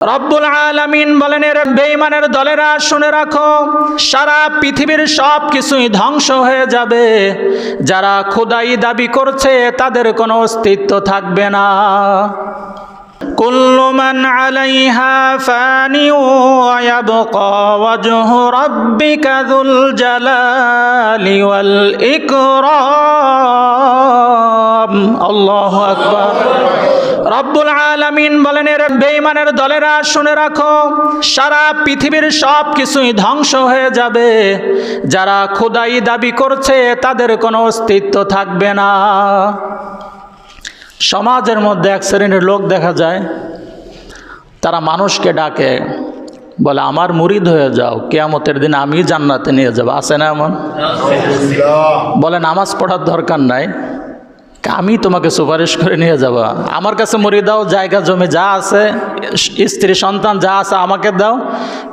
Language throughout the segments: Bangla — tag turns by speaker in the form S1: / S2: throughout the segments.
S1: রব্বুল আলামিন বলেন, এর বেঈমানের দলেরা শুনে রাখো, সারা পৃথিবীর সব কিছুই ধ্বংস হয়ে যাবে। যারা খোদাই দাবি করছে, তাদের কোনো অস্তিত্ব থাকবে না। কুল্লু মান আলাইহা ফানি ওয়া ইয়াবকা ওয়াজহু রাব্বিকা যুল জালালি ওয়াল ইকরাম। আল্লাহু আকবার। রব্বুল আলামিন বলেন এর বেঈমানের দলেরা শুনে রাখো সারা পৃথিবীর সব কিছুই ধ্বংস হয়ে যাবে। যারা খোদাই দাবি করছে তাদের কোনো অস্তিত্ব থাকবে না। সমাজের মধ্যে এক শ্রেণির লোক দেখা যায় তারা মানুষকে ডাকে বলে আমার মুরিদ হয়ে যাও কেয়ামতের দিন আমি জান্নাতে নিয়ে যাব। আছে না এমন? বলে নামাজ পড়ার দরকার নাই আমি তোমাকে সুপারিশ করে নিয়ে যাব। আমার কাছে মরি দাও, জায়গা, জমি যা আছে, স্ত্রী, সন্তান যা আছে আমাকে দাও।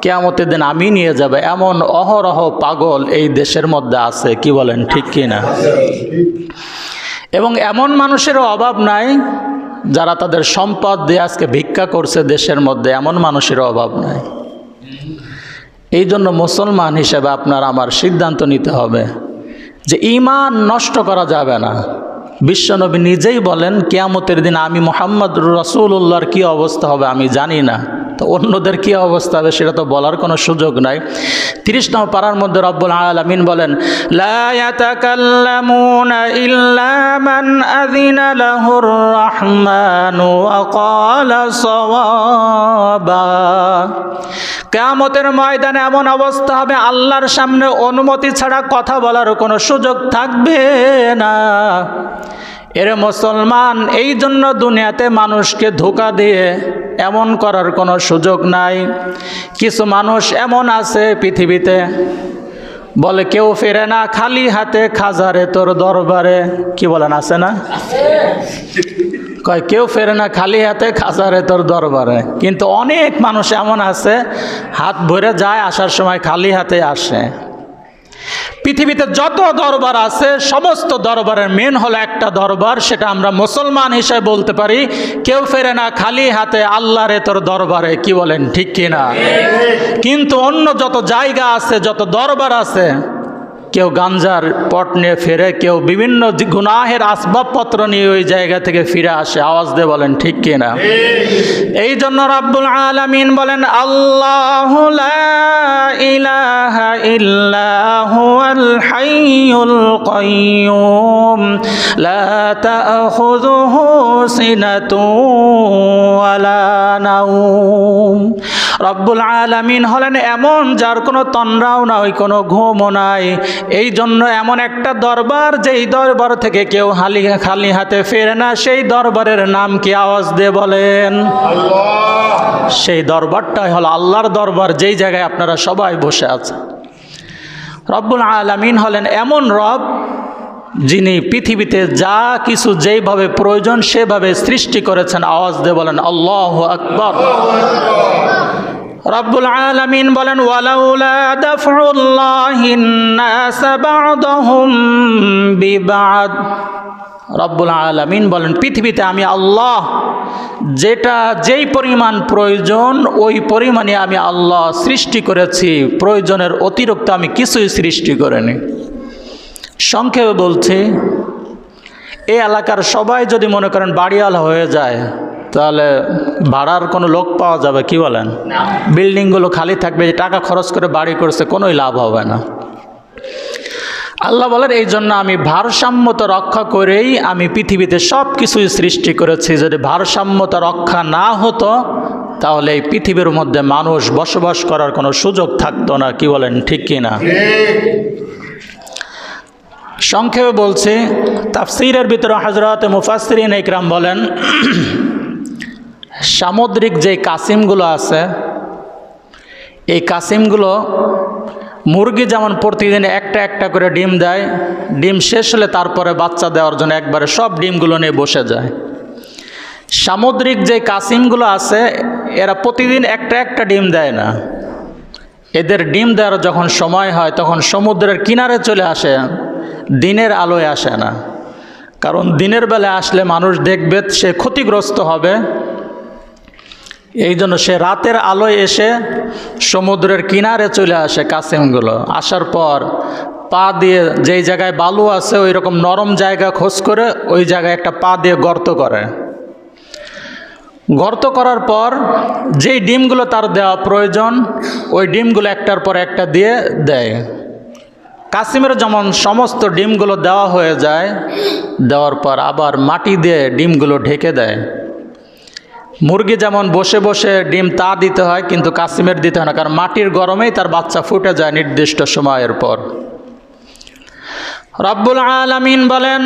S1: কেয়ামতের দিন আমি নিয়ে যাব। এমন অহরহ পাগল এই দেশের মধ্যে আছে, কি বলেন, ঠিক কি না এবং এমন মানুষেরও অভাব নাই যারা তাদের সম্পদ দিয়ে আজকে ভিক্ষা করছে দেশের মধ্যে, এমন মানুষেরও অভাব নাই। এই জন্য মুসলমান হিসেবে আপনার আমার সিদ্ধান্ত নিতে হবে যে ইমান নষ্ট করা যাবে না। বিশ্বনবী নিজেই বলেন, কেয়ামতের দিন আমি মোহাম্মদ রসুল্লাহর কী অবস্থা হবে আমি জানি না। তো অন্যদের কী অবস্থা হবে সেটা তো বলার কোনো সুযোগ নাই। তিরিশ নম্বর পাড়ার মধ্যে রব্বুল আলমিন বলেন মান রাহমানু কেয়ামতের ময়দানে এমন অবস্থা হবে, আল্লাহর সামনে অনুমতি ছাড়া কথা বলার কোনো সুযোগ থাকবে না। এর মুসলমান, এই জন্য দুনিয়াতে মানুষকে ধোকা দিয়ে এমন করার কোনো সুযোগ নাই। কিছু মানুষ এমন আছে পৃথিবীতে, বলে কেউ ফেরে না, খালি হাতে খাজারে তোর দরবারে। কি বলেন, আছে না? কয়, কেউ ফেরে না, খালি হাতে খাজারে তোর দরবারে। কিন্তু অনেক মানুষ এমন আছে, হাত ভরে যায়, আসার সময় খালি হাতে আসে। পৃথিবীতে যত দরবার আছে, সমস্ত দরবারের মেন হলো একটা দরবার, সেটা আমরা মুসলমান হিসেবে বলতে পারি, কেউ ফেরে না, খালি হাতে আল্লাহরে তোর দরবারে। কি বলেন, ঠিক কি না কিন্তু অন্য যত জায়গা আছে, যত দরবার আছে কেউ গাঞ্জার পট নিয়ে ফেরে কেউ বিভিন্ন গুনাহের আসবাবপত্র নিয়ে ওই জায়গা থেকে ফিরে আসে। আওয়াজ দিয়ে বলেন ঠিক কিনা? এই জন্য রাব্বুল আলামিন বলেন আল্লাহ ইলাহা ইল্লাহুল হাইয়ুল কাইয়ুম। লা তাখুযুহু সিনাতু ওয়ালা নাওম। রব্বুল আলামিন হলেন এমন যার কোনো তন্দ্রাও নাই কোনো ঘুমও নাই। এই জন্য এমন একটা দরবার যেই দরবার থেকে কেউ হালি খালি হাতে ফেরে না সেই দরবারের নাম কি আওয়াজ দিয়ে বলেন? সেই দরবারটাই হলো আল্লাহর দরবার যেই জায়গায় আপনারা সবাই বসে আছেন। রব্বুল আলামিন হলেন এমন রব যিনি পৃথিবীতে যা কিছু যেইভাবে প্রয়োজন সেভাবে সৃষ্টি করেছেন। আওয়াজ দিয়ে বলেন, আল্লাহ আকবর। রব্বুল আলমিন বলেন, ওয়ালাউলা রব্বুল আলামিন বলেন পৃথিবীতে আমি আল্লাহ যেটা যেই পরিমাণ প্রয়োজন ওই পরিমাণে আমি আল্লাহ সৃষ্টি করেছি। প্রয়োজনের অতিরিক্ত আমি কিছুই সৃষ্টি করিনি। সংক্ষেপে বলছি এই এলাকার সবাই যদি মনে করেন বাড়িওয়ালা হয়ে যায় তাহলে ভাড়ার কোনো লোক পাওয়া যাবে কি বলেন? বিল্ডিংগুলো খালি থাকবে যে টাকা খরচ করে বাড়ি করছে কোনোই লাভ হবে না। আল্লাহ বলেন এই জন্য আমি ভারসাম্যতা রক্ষা করেই আমি পৃথিবীতে সব কিছুই সৃষ্টি করেছি। যদি ভারসাম্যতা রক্ষা না হতো, তাহলে এই পৃথিবীর মধ্যে মানুষ বসবাস করার কোনো সুযোগ থাকতো না। কি বলেন, ঠিক কি না? সংক্ষেপে বলছি, তাফসিরের ভিতরে হজরত মুফাসরিন ইকরাম বলেন, সামুদ্রিক যে কাসিমগুলো আছে, এই কাসিমগুলো মুরগি যেমন প্রতিদিন একটা একটা করে ডিম দেয়, ডিম শেষ হলে তারপরে বাচ্চা দেওয়ার জন্য একবারে সব ডিমগুলো নিয়ে বসে যায়। সামুদ্রিক যে কাসিমগুলো আছে, এরা প্রতিদিন একটা একটা ডিম দেয় না। এদের ডিম দেওয়ার যখন সময় হয়, তখন সমুদ্রের কিনারে চলে আসে, দিনের আলোয় আসে না। কারণ দিনের বেলা আসলে মানুষ দেখবে সে ক্ষতিগ্রস্ত হবে। এই জন্য সে রাতের আলোয় এসে সমুদ্রের কিনারে চলে আসে কাসিমগুলো। আসার পর পা দিয়ে যেই জায়গায় বালু আছে ওই রকম নরম জায়গা খোঁজ করে ওই জায়গায় একটা পা দিয়ে গর্ত করে। গর্ত করার পর যেই ডিমগুলো তার দেওয়া প্রয়োজন, ওই ডিমগুলো একটার পর একটা দিয়ে দেয়। কাসিমের যেমন সমস্ত ডিমগুলো দেওয়া হয়ে যায়, দেওয়ার পর আবার মাটি দিয়ে ডিমগুলো ঢেকে দেয়। মুরগি যেমন বসে বসে ডিম তা দিতে হয়, কিন্তু কাসিমের দিতে হয় না, কারণ মাটির গরমেই তার বাচ্চা ফুটে যায় নির্দিষ্ট সময়ের পর। রব্বুল আলামিন বলেন,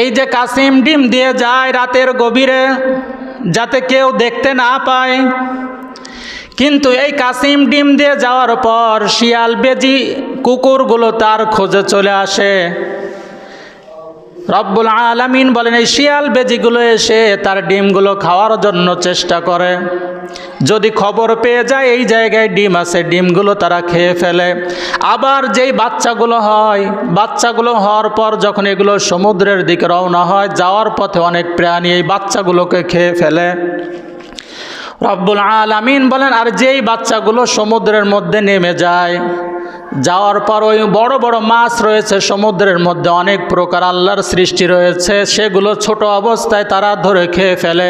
S1: এই যে কাসিম ডিম দিয়ে যায় রাতের গভীরে, যাতে কেউ দেখতে না পায়, কিন্তু এই কাসিম ডিম দিয়ে যাওয়ার পর শিয়াল বেজি কুকুরগুলো তার খোঁজে চলে আসে। রব্বুল আলামিন বলেন, এই শিয়াল বেজিগুলো এসে তার ডিমগুলো খাওয়ার জন্য চেষ্টা করে। যদি খবর পেয়ে যায়, এই জায়গায় ডিম আছে, ডিমগুলো তারা খেয়ে ফেলে। আবার যেই বাচ্চাগুলো হয়, বাচ্চাগুলো হওয়ার পর যখন এগুলো সমুদ্রের দিকে রওনা হয়, যাওয়ার পথে অনেক প্রাণী এই বাচ্চাগুলোকে খেয়ে ফেলে। রব্বুল আলামিন বলেন, আর যেই বাচ্চাগুলো সমুদ্রের মধ্যে নেমে যায় যাওয়ার পর ওই বড় বড় মাছ রয়েছে, সমুদ্রের মধ্যে অনেক প্রকার আল্লাহর সৃষ্টি রয়েছে, সেগুলো ছোট অবস্থায় তারা ধরে খেয়ে ফেলে।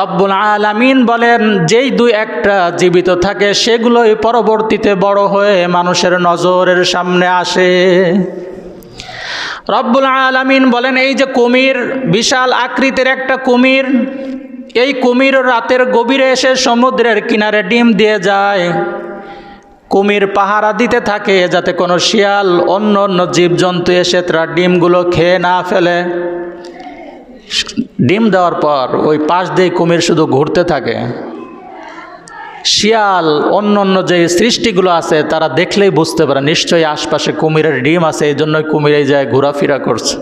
S1: রব্বুল আলামিন বলেন, যেই দুই একটা জীবিত থাকে, সেগুলোই পরবর্তীতে বড় হয়ে মানুষের নজরের সামনে আসে। রব্বুল আলামিন বলেন, এই যে কুমির, বিশাল আকৃতির একটা কুমির, এই কুমির রাতের গভীরে এসে সমুদ্রের কিনারে ডিম দিয়ে যায়। কুমির পাহারা দিতে থাকে যাতে কোনো শিয়াল, অন্য অন্য জীবজন্তু এসে তারা ডিমগুলো খেয়ে না ফেলে। ডিম দেওয়ার পর ওই পাশ দিয়ে কুমির শুধু ঘুরতে থাকে। শিয়াল, অন্য অন্য যে সৃষ্টিগুলো আছে, তারা দেখলেই বুঝতে পারে, নিশ্চয়ই আশপাশে কুমিরের ডিম আছে, এই জন্যই কুমির এই যায় ঘোরাফেরা করছে।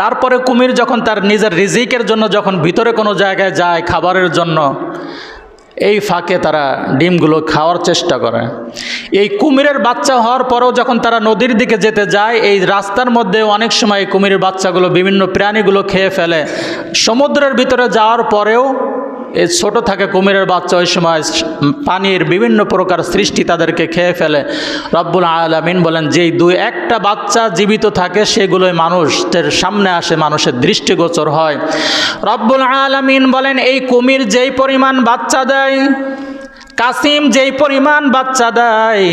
S1: তারপরে কুমির যখন তার নিজের রিজিকের জন্য যখন ভিতরে কোনো জায়গায় যায় খাবারের জন্য এই ফাঁকে তারা ডিমগুলো খাওয়ার চেষ্টা করে। এই কুমিরের বাচ্চা হওয়ার পরেও যখন তারা নদীর দিকে যেতে যায়, এই রাস্তার মধ্যে অনেক সময় কুমিরের বাচ্চাগুলো বিভিন্ন প্রাণীগুলো খেয়ে ফেলে। সমুদ্রের ভিতরে যাওয়ার পরেও এই ছোট থাকে কুমিরের বাচ্চা ওই সময় পানির বিভিন্ন প্রকার সৃষ্টি তাদেরকে খেয়ে ফেলে। রব্বুল আলমিন বলেন, যেই দুই, একটা বাচ্চা জীবিত থাকে, সেগুলোই মানুষদের সামনে আসে, মানুষের দৃষ্টিগোচর হয়। রব্বুল আলমিন বলেন, এই কুমির যেই পরিমাণ বাচ্চা দেয় কাসিম যেই পরিমাণ বাচ্চা দেয়,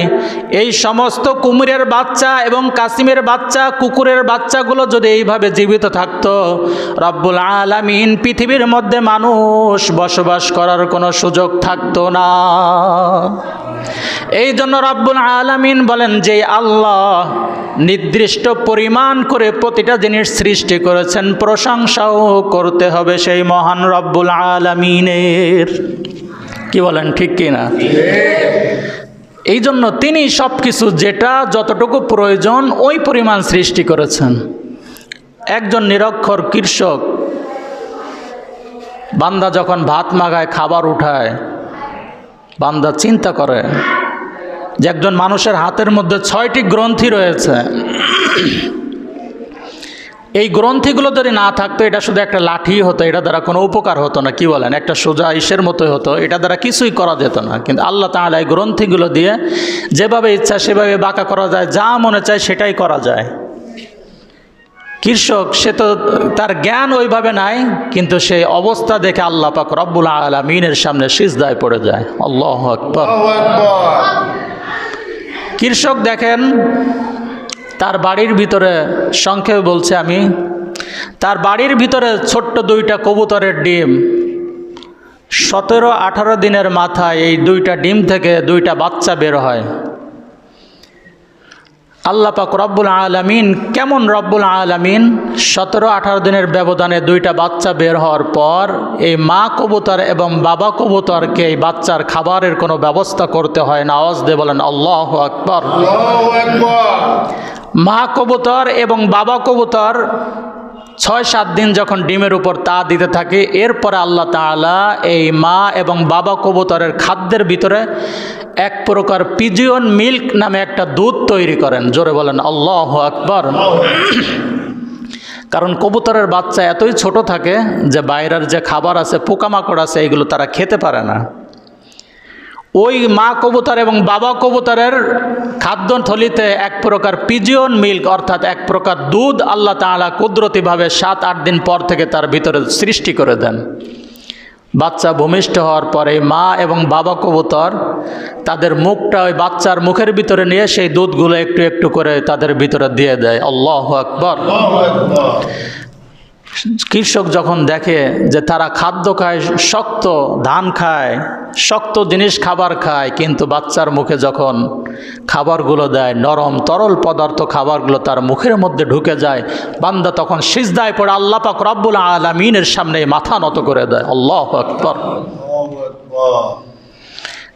S1: এই সমস্ত কুমিরের বাচ্চা এবং কাসিমের বাচ্চা, কুকুরের বাচ্চাগুলো যদি এইভাবে জীবিত থাকতো, রব্বুল আলামিন পৃথিবীর মধ্যে মানুষ বসবাস করার কোনো সুযোগ থাকতো না। এই জন্য রব্বুল আলামিন বলেন যে, আল্লাহ নির্দিষ্ট পরিমাণ করে প্রতিটা জিনিস সৃষ্টি করেছেন, প্রশংসাও করতে হবে সেই মহান রব্বুল আলামিনের। কি বলেন, ঠিক কি না? এই জন্য তিনি সব কিছু যেটা যতটুকু প্রয়োজন, ওই পরিমাণ সৃষ্টি করেছেন। একজন নিরক্ষর কৃষক বান্দা যখন ভাত মাগায় খাবার উঠায়, বান্দা চিন্তা করে যে একজন মানুষের হাতের মধ্যে ছয়টি গ্রন্থি রয়েছে। এই গ্রন্থিগুলো যদি না থাকতো এটা শুধু একটা লাঠি হতো এটা দ্বারা কোনো উপকার হতো না কি বলেন? একটা সোজা ইসের মতোই হতো এটা দ্বারা কিছুই করা যেত না। কিন্তু আল্লাহ তাহলে এই গ্রন্থিগুলো দিয়ে যেভাবে ইচ্ছা সেভাবে বাঁকা করা যায় যা মনে চায় সেটাই করা যায়। কৃষক সে তো তার জ্ঞান ওইভাবে নাই কিন্তু সেই অবস্থা দেখে আল্লাহ পাক রব্বুল আলমিনের সামনে সিজদায় পড়ে যায়। আল্লাহ আকবর। কৃষক দেখেন তার বাড়ির ভিতরে সংক্ষেপে বলছে আমি, তার বাড়ির ভিতরে ছোট্ট দুইটা কবুতরের ডিম। সতেরো আঠারো দিনের মাথায় এই দুইটা ডিম থেকে দুইটা বাচ্চা বের হয়। আল্লাহ পাক রব্বুল আলমিন কেমন রব্বুল আলমিন? সতেরো আঠারো দিনের ব্যবধানে দুইটা বাচ্চা বের হওয়ার পর এই মা কবুতর এবং বাবা কবুতরকে এই বাচ্চার খাবারের কোনো ব্যবস্থা করতে হয় না। আওয়াজ দিয়ে বলেন আল্লাহ আকবর। মা কবুতর এবং বাবা কবুতর ছয় সাত দিন যখন ডিমের উপর তা দিতে থাকে, এরপরে আল্লাহ তাআলা এই মা এবং বাবা কবুতরের খাদ্যের ভিতরে এক প্রকার পিজিয়ন মিল্ক নামে একটা দুধ তৈরি করেন। জোরে বলেন, আল্লাহ আকবর। কারণ কবুতরের বাচ্চা এতই ছোট থাকে যে বাইরের যে খাবার আছে, পোকামাকড় আছে, এগুলো তারা খেতে পারে না। ওই মা কবুতর এবং বাবা কবুতরের খাদ্য থলিতে এক প্রকার পিজিয়ন মিল্ক, অর্থাৎ এক প্রকার দুধ আল্লাহ তাআলা কুদরতিভাবে সাত, আট দিন পর থেকে তার ভিতরে সৃষ্টি করে দেন। বাচ্চা ভূমিষ্ঠ হওয়ার পরে মা এবং বাবা কবুতর তাদের মুখটা ওই বাচ্চার মুখের ভিতরে নিয়ে সেই দুধগুলো একটু একটু করে তাদের ভিতরে দিয়ে দেয়। আল্লাহ আকবর। কৃষক যখন দেখে যে তারা খাদ্য খায় শক্ত ধান খায় শক্ত জিনিস খাবার খায় কিন্তু বাচ্চার মুখে যখন খাবারগুলো দেয় নরম তরল পদার্থ খাবারগুলো তার মুখের মধ্যে ঢুকে যায় বান্দা তখন সিজদায় পড়ে আল্লাহ পাক রব্বুল আলমিনের সামনে মাথা নত করে দেয়। আল্লাহ আকবর।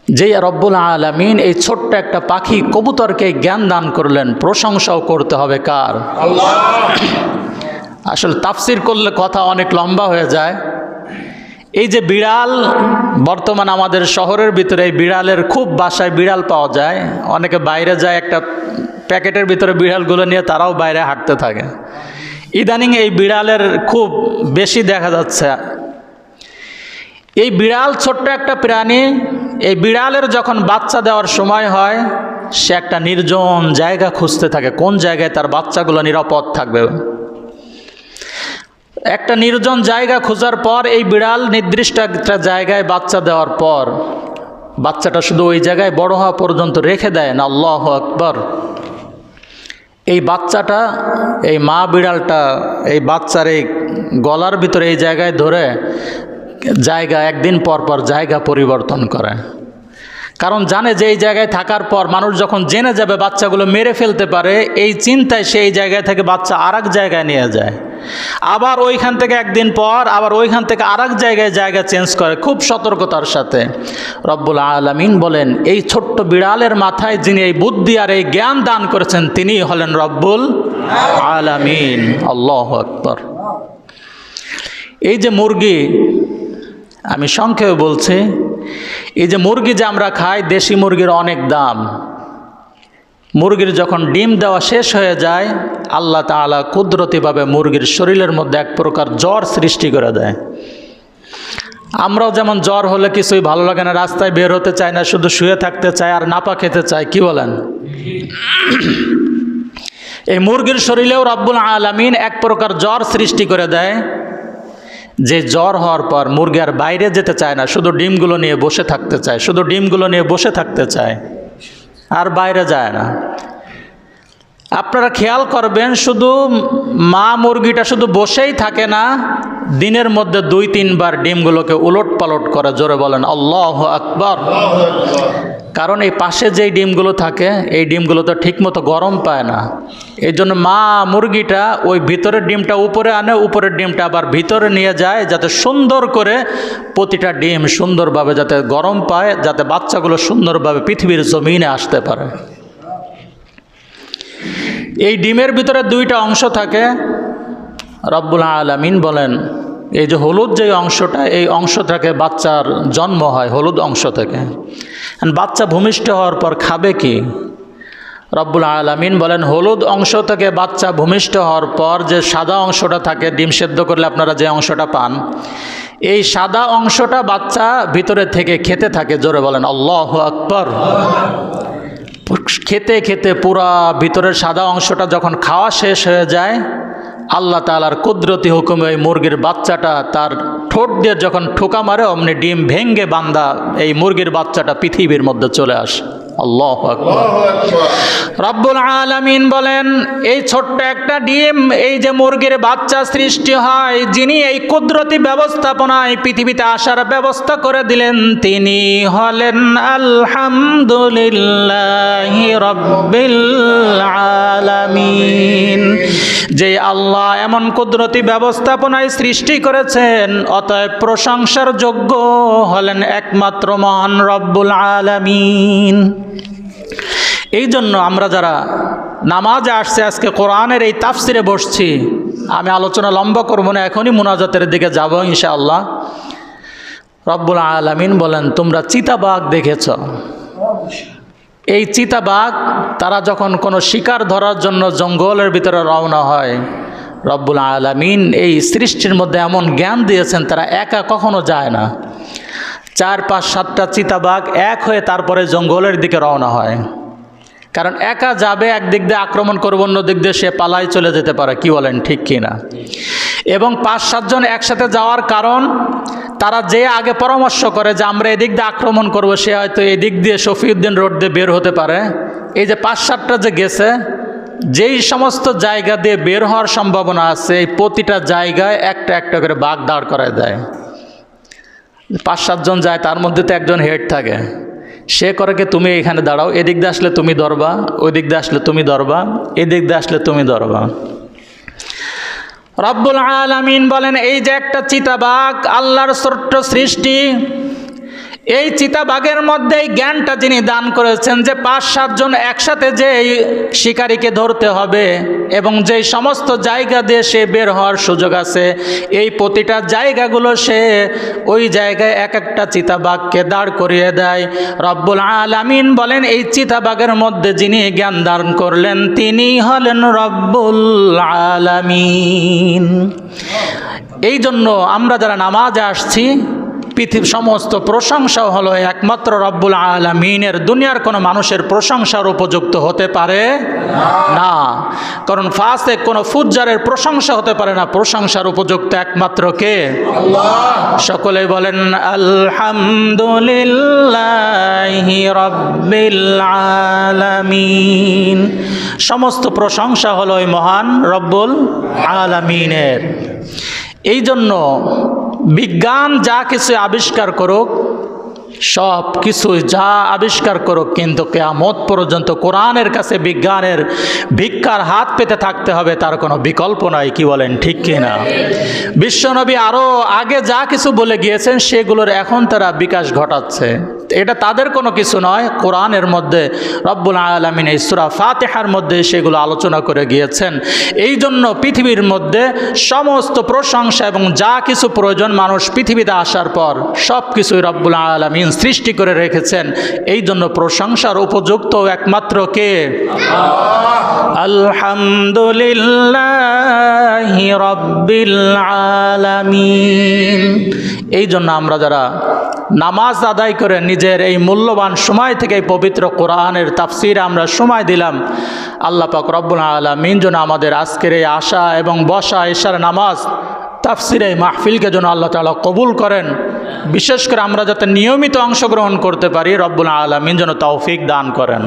S1: যে রব্বুল আলমিন এই ছোট্ট একটা পাখি কবুতরকে জ্ঞান দান করলেন প্রশংসাও করতে হবে কার? আসলে তাফসির করলে কথা অনেক লম্বা হয়ে যায়। এই যে বিড়াল, বর্তমান আমাদের শহরের ভিতরে এই বিড়ালের খুব বাসায় বিড়াল পাওয়া যায়। অনেকে বাইরে যায় একটা প্যাকেটের ভিতরে বিড়ালগুলো নিয়ে, তারাও বাইরে হাঁটতে থাকে। ইদানিং এই বিড়ালের খুব বেশি দেখা যাচ্ছে। এই বিড়াল ছোট্ট একটা প্রাণী, এই বিড়ালের যখন বাচ্চা দেওয়ার সময় হয়, সে একটা নির্জন জায়গা খুঁজতে থাকে। কোন জায়গায় তার বাচ্চাগুলো নিরাপদ থাকবে? একটা নির্জন জায়গা খোঁজার পর এই বিড়াল নির্দিষ্ট একটা জায়গায় বাচ্চা দেওয়ার পর বাচ্চাটা শুধু ওই জায়গায় বড় হওয়া পর্যন্ত রেখে দেয় না, আল্লাহ আকবর। এই বাচ্চাটা, এই মা বিড়ালটা, এই বাচ্চার এই গলার ভিতরে এই জায়গায় ধরে জায়গা, একদিন পর পর জায়গা পরিবর্তন করে। কারণ জানে যে এই জায়গায় থাকার পর মানুষ যখন জেনে যাবে বাচ্চাগুলো মেরে ফেলতে পারে, এই চিন্তায় সেই জায়গায় থেকে বাচ্চা আর জায়গায় নিয়ে যায়। আবার ওইখান থেকে একদিন পর আবার ওইখান থেকে আর জায়গায় জায়গা চেঞ্জ করে, খুব সতর্কতার সাথে। রব্বুল আলমিন বলেন, এই ছোট্ট বিড়ালের মাথায় যিনি এই বুদ্ধি আর এই জ্ঞান দান করেছেন, তিনি হলেন রব্বুল আলামিন। আল্লাহ আকবর। এই যে মুরগি আমি সংক্ষেপে বলছি, এই যে মুরগি যে আমরা খাই, দেশি মুরগির অনেক দাম। মুরগির যখন ডিম দেওয়া শেষ হয়ে যায়, আল্লাহ তালা কুদরতিভাবে মুরগির শরীরের মধ্যে এক প্রকার জ্বর সৃষ্টি করে দেয়। আমরাও যেমন জ্বর হলে কিছুই ভালো লাগে না, রাস্তায় বের হতে চায় না, শুধু শুয়ে থাকতে চায় আর নাপা খেতে চায় কি বলেন? এই মুরগির শরীরেও রব্বুল আলমিন এক প্রকার জ্বর সৃষ্টি করে দেয়। যে জ্বর হওয়ার পর মুরগি আর বাইরে যেতে চায় না, শুধু ডিমগুলো নিয়ে বসে থাকতে চায়, শুধু ডিমগুলো নিয়ে বসে থাকতে চায়, আর বাইরে যায় না। আপনারা খেয়াল করবেন, শুধু মা মুরগিটা শুধু বসেই থাকে না, দিনের মধ্যে দুই তিনবার ডিমগুলোকে উলট পালট করে, জোরে বলেন আল্লাহ আকবর। কারণ এই পাশে যেই ডিমগুলো থাকে, এই ডিমগুলো তো ঠিকমতো গরম পায় না। এই জন্য মা মুরগিটা ওই ভিতরের ডিমটা উপরে আনে, উপরের ডিমটা আবার ভিতরে নিয়ে যায় যাতে সুন্দর করে প্রতিটা ডিম সুন্দরভাবে যাতে গরম পায়, যাতে বাচ্চাগুলো সুন্দরভাবে পৃথিবীর জমিনে আসতে পারে। এই ডিমের ভিতরে দুইটা অংশ থাকে। রব্বুল আলমিন বলেন এই যে হলুদ যে অংশটা, এই অংশ থেকে বাচ্চার জন্ম হয়, হলুদ অংশ থেকে। বাচ্চা ভূমিষ্ঠ হওয়ার পর খাবে কি? রব্বুল আলমিন বলেন, হলুদ অংশ থেকে বাচ্চা ভূমিষ্ঠ হওয়ার পর যে সাদা অংশটা থাকে, ডিম সেদ্ধ করলে আপনারা যে অংশটা পান, এই সাদা অংশটা বাচ্চা ভিতরে থেকে খেতে থাকে, জোরে বলেন, আল্লাহ আকবর। খেতে খেতে পুরা ভিতরের সাদা অংশটা যখন খাওয়া শেষ হয়ে যায় আল্লাহ তালার কুদরতি হুকুমে ওই মুরগির বাচ্চাটা তার ঠোঁট দিয়ে যখন ঠোকা মারে, অমনি ডিম ভেঙ্গে বান্দা এই মুরগির বাচ্চাটা পৃথিবীর মধ্যে চলে আসে। আল্লাহ রব্বুল আলমিন বলেন এই ছোট্ট একটা ডিম এই যে মুরগির বাচ্চা সৃষ্টি হয় যিনি এই কুদরতি ব্যবস্থাপনায় পৃথিবীতে আসার ব্যবস্থা করে দিলেন তিনি হলেন আলহামদুলিল্লাহ রব্বিল আলামিন। যে আল্লাহ এমন কুদরতি ব্যবস্থাপনায় সৃষ্টি করেছেন অতএব প্রশংসার যোগ্য হলেন একমাত্র মহান রব্বুল আলামিন। এই জন্য আমরা যারা নামাজে আসছে, আজকে কোরআনের এই তাফসিরে বসছি, আমি আলোচনা লম্বা করব না, এখনই মুনাজাতের দিকে যাব ইনশাআল্লাহ। রব্বুল আলমিন বলেন, তোমরা চিতাবাঘ দেখেছ। এই চিতাবাঘ, তারা যখন কোনো শিকার ধরার জন্য জঙ্গলের ভিতরে রওনা হয়, রব্বুল আলমিন এই সৃষ্টির মধ্যে এমন জ্ঞান দিয়েছেন, তারা একা কখনো যায় না। চার, পাঁচ, সাতটা চিতাবাঘ এক হয়ে তারপরে জঙ্গলের দিকে রওনা হয়। কারণ একা যাবে একদিক দিয়ে আক্রমণ করব, অন্য দিক দিয়ে সে পালাই চলে যেতে পারে, কি বলেন, ঠিক কি না এবং পাঁচ সাতজন একসাথে যাওয়ার কারণ, তারা যে আগে পরামর্শ করে যে আমরা এদিক দিয়ে আক্রমণ করব, সে হয়তো এদিক দিয়ে শফিউদ্দিন রোড দিয়ে বের হতে পারে। এই যে পাঁচ, সাতটা যে গেছে, যেই সমস্ত জায়গা দিয়ে বের হওয়ার সম্ভাবনা আছে, এই প্রতিটা জায়গায় একটা একটা করে বাঘ দাঁড় করায় দেয়। পাঁচ সাতজন যায়, তার মধ্যে তো একজন হেড থাকে। সে করে কি তুমি এখানে দাঁড়াও? এদিক দিয়ে আসলে তুমি ধরবা ওই দিক দিয়ে আসলে তুমি ধরবা, এদিক দিয়ে আসলে তুমি ধরবা। রব্বুল আলামিন বলেন, এই যে একটা চিতাবাঘ, আল্লাহর ছোট্ট সৃষ্টি এই চিতাবাঘের মধ্যে এই জ্ঞানটা যিনি দান করেছেন যে পাঁচ সাতজন একসাথে যে এই শিকারীকে ধরতে হবে এবং যে সমস্ত জায়গা দিয়ে সে বের হওয়ার সুযোগ আছে, এই প্রতিটা জায়গাগুলো সে ওই জায়গায় এক একটা চিতাবাঘকে দাঁড় করিয়ে দেয়। রব্বুল আলামিন বলেন, এই চিতাবাঘের মধ্যে যিনি জ্ঞান দান করলেন, তিনি হলেন রব্বুল আলামিন। এই জন্য আমরা যারা নামাজে আসছি পৃথিবী সমস্ত প্রশংসা হলো একমাত্র রব্বুল আলমিনের। দুনিয়ার কোনো মানুষের প্রশংসার উপযুক্ত হতে পারে না। কারণ ফার্স্টে কোনো ফুজ্জারের প্রশংসা হতে পারে না। প্রশংসার উপযুক্ত একমাত্র কে? সকলে বলেন আলহামদুলিল্লাহ রব্বিল আলামিন। সমস্ত প্রশংসা হলো ওই মহান রব্বুল আলামিনের। এই জন্য বিজ্ঞান যা কিছু আবিষ্কার করুক, সব কিছু যা আবিষ্কার করুক, কিন্তু কেয়ামত পর্যন্ত কোরআনের কাছে বিজ্ঞানের ভিক্ষার হাত পেতে থাকতে হবে, তার কোনো বিকল্প নাই, কি বলেন, ঠিক কিনা বিশ্বনবী আরও আগে যা কিছু বলে গিয়েছেন, সেগুলোর এখন তারা বিকাশ ঘটাচ্ছে। এটা তাদের কোনো কিছু নয়, কোরআনের মধ্যে রব্বুল আলমিন ইসরা ফাতেহার মধ্যে সেগুলো আলোচনা করে গিয়েছেন। এই জন্য পৃথিবীর মধ্যে সমস্ত প্রশংসা এবং যা কিছু প্রয়োজন মানুষ পৃথিবীতে আসার পর সব কিছুই রব্বুল আলমিন সৃষ্টি করে রেখেছেন। এই জন্য প্রশংসার উপযুক্ত একমাত্র কে? আলহামদুলিল্লাহ রব্বিল আলামিন। এই জন্য আমরা যারা নামাজ আদায় করে নিজের এই মূল্যবান সময় থেকে পবিত্র কোরআনের তাফসিরে আমরা সময় দিলাম। আল্লাহ পাক রব্বুল আলমিন যেন আমাদের আজকের এই আশা এবং বসা এশার নামাজ তাফসিরে এই মাহফিলকে যেন আল্লাহ তালা কবুল করেন। বিশেষ করে আমরা যাতে নিয়মিত অংশগ্রহণ করতে পারি, রব্বুল আলমিন যেন তৌফিক দান করেন।